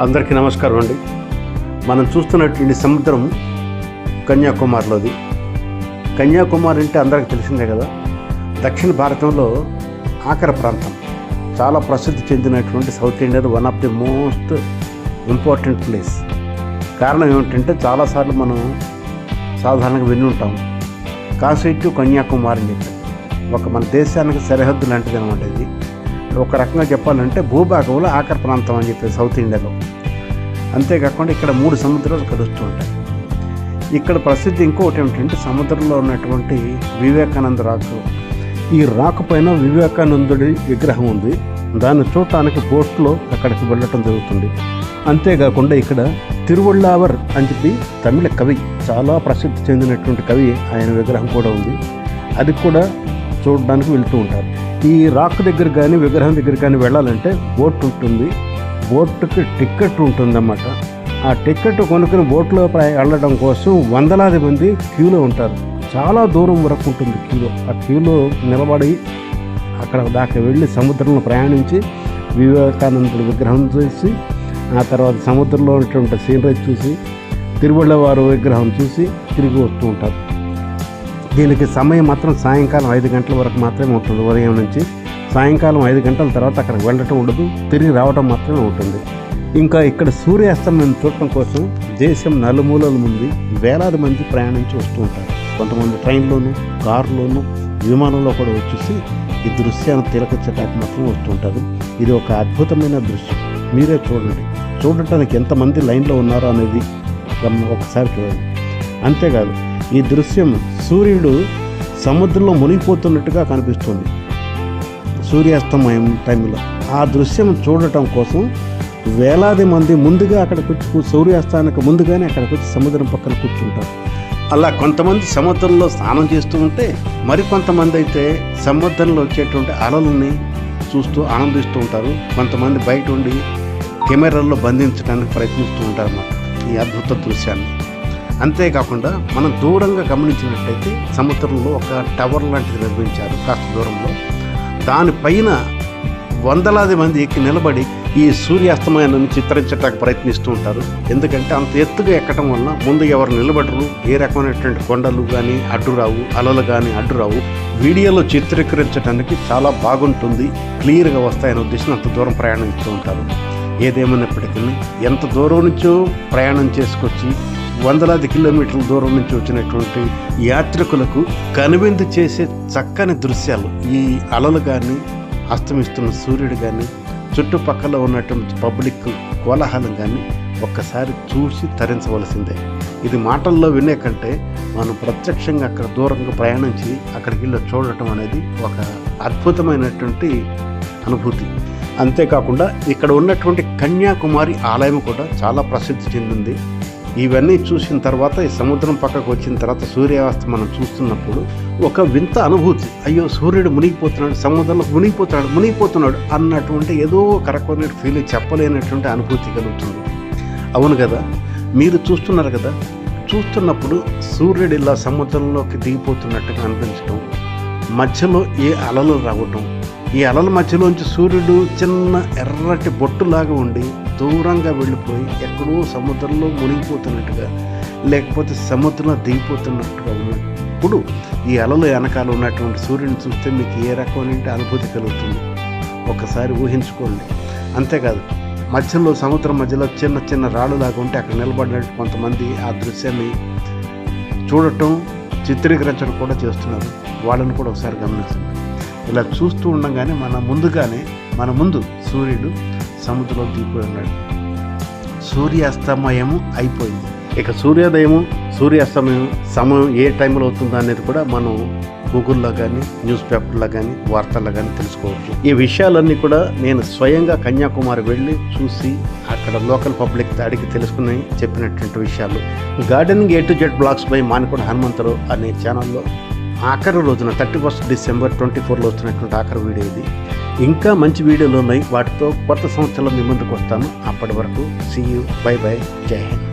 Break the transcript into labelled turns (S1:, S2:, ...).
S1: అందరికీ నమస్కారం అండి. మనం చూస్తున్నటువంటి సముద్రం కన్యాకుమారిలోది. కన్యాకుమారి అంటే అందరికీ తెలిసిందే కదా. దక్షిణ భారతంలో ఆఖరి ప్రాంతం. చాలా ప్రసిద్ధి చెందినటువంటి South India one of the most important place. కారణం ఏమిటంటే చాలాసార్లు మనం సాధారణంగా విని ఉంటాం. కాశీ టు కన్యాకుమారి అని చెప్పి. ఒక మన దేశానికి సరిహద్దు లాంటిది అనమాట ఇది. ఒక రకంగా చెప్పాలంటే భూభాగంలో ఆఖర ప్రాంతం అని చెప్పి సౌత్ ఇండియాలో. అంతేకాకుండా ఇక్కడ మూడు సముద్రాలు కలుస్తూ ఉంటాయి. ఇక్కడ ప్రసిద్ధి ఇంకోటి ఏమిటంటే సముద్రంలో ఉన్నటువంటి వివేకానంద రాకు ఈ రాకు పైన వివేకానందుడి విగ్రహం ఉంది. దాన్ని చూడటానికి బోట్లో అక్కడికి వెళ్ళటం జరుగుతుంది. అంతేకాకుండా ఇక్కడ తిరువళ్ళావర్ అని చెప్పి తమిళ కవి చాలా ప్రసిద్ధి చెందినటువంటి కవి ఆయన విగ్రహం కూడా ఉంది. అది కూడా చూడడానికి వెళ్తూ ఉంటారు. ఈ రాక్ దగ్గర కానీ విగ్రహం దగ్గర కానీ వెళ్ళాలంటే బోట్ ఉంటుంది. బోట్కి టికెట్ ఉంటుందన్నమాట. ఆ టికెట్ కొనుక్కుని బోట్లో వెళ్ళడం కోసం వందలాది మంది క్యూలో ఉంటారు. చాలా దూరం వరకు ఉంటుంది క్యూలో. ఆ క్యూలో నిలబడి అక్కడ దాకా వెళ్ళి సముద్రంలో ప్రయాణించి వివేకానందుడు విగ్రహం చూసి ఆ తర్వాత సముద్రంలో ఉన్నటువంటి సీనరీ చూసి తిరువళ్ళవారు విగ్రహం చూసి తిరిగి వస్తూ ఉంటారు. దీనికి సమయం మాత్రం సాయంకాలం ఐదు గంటల వరకు మాత్రమే ఉంటుంది. ఉదయం నుంచి సాయంకాలం ఐదు గంటల తర్వాత అక్కడికి వెళ్ళటం ఉండదు. తిరిగి రావడం మాత్రమే ఉంటుంది. ఇంకా ఇక్కడ సూర్యాస్తమయం చూడటం కోసం దేశం నలుమూలల నుండి వేలాది మంది ప్రయాణించి వస్తూ ఉంటారు. కొంతమంది ట్రైన్లోను కారులోను విమానంలో కూడా వచ్చేసి ఈ దృశ్యాన్ని తిలకించడానికి మాత్రం వస్తూ ఉంటారు. ఇది ఒక అద్భుతమైన దృశ్యం. మీరే చూడండి. చూడటానికి ఎంతమంది లైన్లో ఉన్నారో అనేది ఒకసారి చూడండి. అంతేకాదు ఈ దృశ్యం సూర్యుడు సముద్రంలో మునిగిపోతున్నట్టుగా కనిపిస్తుంది. సూర్యాస్తమయం టైంలో ఆ దృశ్యం చూడటం కోసం వేలాది మంది ముందుగా అక్కడికి వచ్చి సూర్యాస్తానికి ముందుగానే అక్కడికి వచ్చి సముద్రం పక్కన కూర్చుంటారు. అలా కొంతమంది సముద్రంలో స్నానం చేస్తూ ఉంటే మరికొంతమంది అయితే సముద్రంలో వచ్చేటువంటి అలలని చూస్తూ ఆనందిస్తూ ఉంటారు. కొంతమంది బయట ఉండి కెమెరాల్లో బంధించడానికి ప్రయత్నిస్తూ ఉంటారు అన్నమాట ఈ అద్భుత దృశ్యాన్ని. అంతేకాకుండా మనం దూరంగా గమనించినట్లయితే సముద్రంలో ఒక టవర్ లాంటిది నిర్మించారు కాస్త దూరంలో. దానిపైన వందలాది మంది ఎక్కి నిలబడి ఈ సూర్యాస్తమయాన్ని చిత్రించడానికి ప్రయత్నిస్తూ ఉంటారు. ఎందుకంటే అంత ఎత్తుగా ఎక్కడం వల్ల ముందు ఎవరు నిలబడరు. ఏ రకమైనటువంటి కొండలు కానీ అడ్డురావు అలలు కానీ అడ్డురావు వీడియోలో చిత్రీకరించడానికి చాలా బాగుంటుంది. క్లియర్గా వస్తాయనే ఉద్దేశం అంత దూరం ప్రయాణిస్తూ ఉంటారు. ఏదేమైనప్పటికీ ఎంత దూరం నుంచో ప్రయాణం చేసుకొచ్చి వందలాది కిలోమీటర్ల దూరం నుంచి వచ్చినటువంటి యాత్రికులకు కనువిందు చేసే చక్కని దృశ్యాలు ఈ అలలు కానీ అస్తమిస్తున్న సూర్యుడు కానీ చుట్టుపక్కల ఉన్నటువంటి పబ్లిక్ కోలాహలం కానీ ఒక్కసారి చూసి తరించవలసిందే. ఇది మాటల్లో వినే కంటే మనం ప్రత్యక్షంగా అక్కడ దూరంగా ప్రయాణించి అక్కడికి వెళ్ళి చూడటం అనేది ఒక అద్భుతమైనటువంటి అనుభూతి. అంతేకాకుండా ఇక్కడ ఉన్నటువంటి కన్యాకుమారి ఆలయం కూడా చాలా ప్రసిద్ధి చెందింది. ఇవన్నీ చూసిన తర్వాత ఈ సముద్రం పక్కకు వచ్చిన తర్వాత సూర్యాస్త మనం చూస్తున్నప్పుడు ఒక వింత అనుభూతి. అయ్యో సూర్యుడు మునిగిపోతున్నాడు సముద్రంలో మునిగిపోతున్నాడు మునిగిపోతున్నాడు అన్నటువంటి ఏదో ఒక ఫీల్ చెప్పలేనటువంటి అనుభూతి కలుగుతుంది. అవును కదా? మీరు చూస్తున్నారు కదా? చూస్తున్నప్పుడు సూర్యుడు ఇలా సముద్రంలోకి దిగిపోతున్నట్టుగా అనిపించడం మధ్యలో ఏ అలలు రావటం ఈ అలల మధ్యలోంచి సూర్యుడు చిన్న ఎర్రటి బొట్టులాగా ఉండి దూరంగా వెళ్ళిపోయి ఎక్కడో సముద్రంలో మునిగిపోతున్నట్టుగా లేకపోతే సముద్రంలో దిగిపోతున్నట్టుగా ఉన్నప్పుడు ఈ అలలు వెనకాల ఉన్నటువంటి సూర్యుని చూస్తే మీకు ఏ రకమైన అనుభూతి కలుగుతుంది? ఒకసారి ఊహించుకోండి. అంతేకాదు మధ్యలో సముద్రం మధ్యలో చిన్న చిన్న రాళ్ళులాగా ఉంటే అక్కడ నిలబడినట్టు కొంతమంది ఆ దృశ్యాన్ని చూడటం చిత్రీకరించడం కూడా చేస్తున్నారు. వాళ్ళని కూడా ఒకసారి గమనించండి. ఇలా చూస్తూ ఉండగానే మన ముందుగానే మన ముందు సూర్యుడు సముద్రంలో దిగిపోయి ఉన్నాడు. సూర్యాస్తమయము అయిపోయింది. ఇక సూర్యోదయము సూర్యాస్తమయం సమయం ఏ టైంలో అవుతుందో అనేది కూడా మనం గూగుల్లో కానీ న్యూస్ పేపర్లో కానీ వార్తల్లో కానీ తెలుసుకోవచ్చు. ఈ విషయాలన్నీ కూడా నేను స్వయంగా కన్యాకుమారి వెళ్ళి చూసి అక్కడ లోకల్ పబ్లిక్ అడిగి తెలుసుకుని చెప్పినటువంటి విషయాలు. Gardening A to Z blogs by Manikonda Hanumantharao అనే ఛానల్లో ఆఖరి రోజున థర్టీ ఫస్ట్ డిసెంబర్ ట్వంటీ ఫోర్లో వస్తున్నటువంటి ఆఖరి వీడియో ఇది. ఇంకా మంచి వీడియోలు ఉన్నాయి. వాటితో కొత్త సంవత్సరంలో మీ ముందుకు వస్తాను. అప్పటి వరకు సీ యూ బై బై జై హింద్.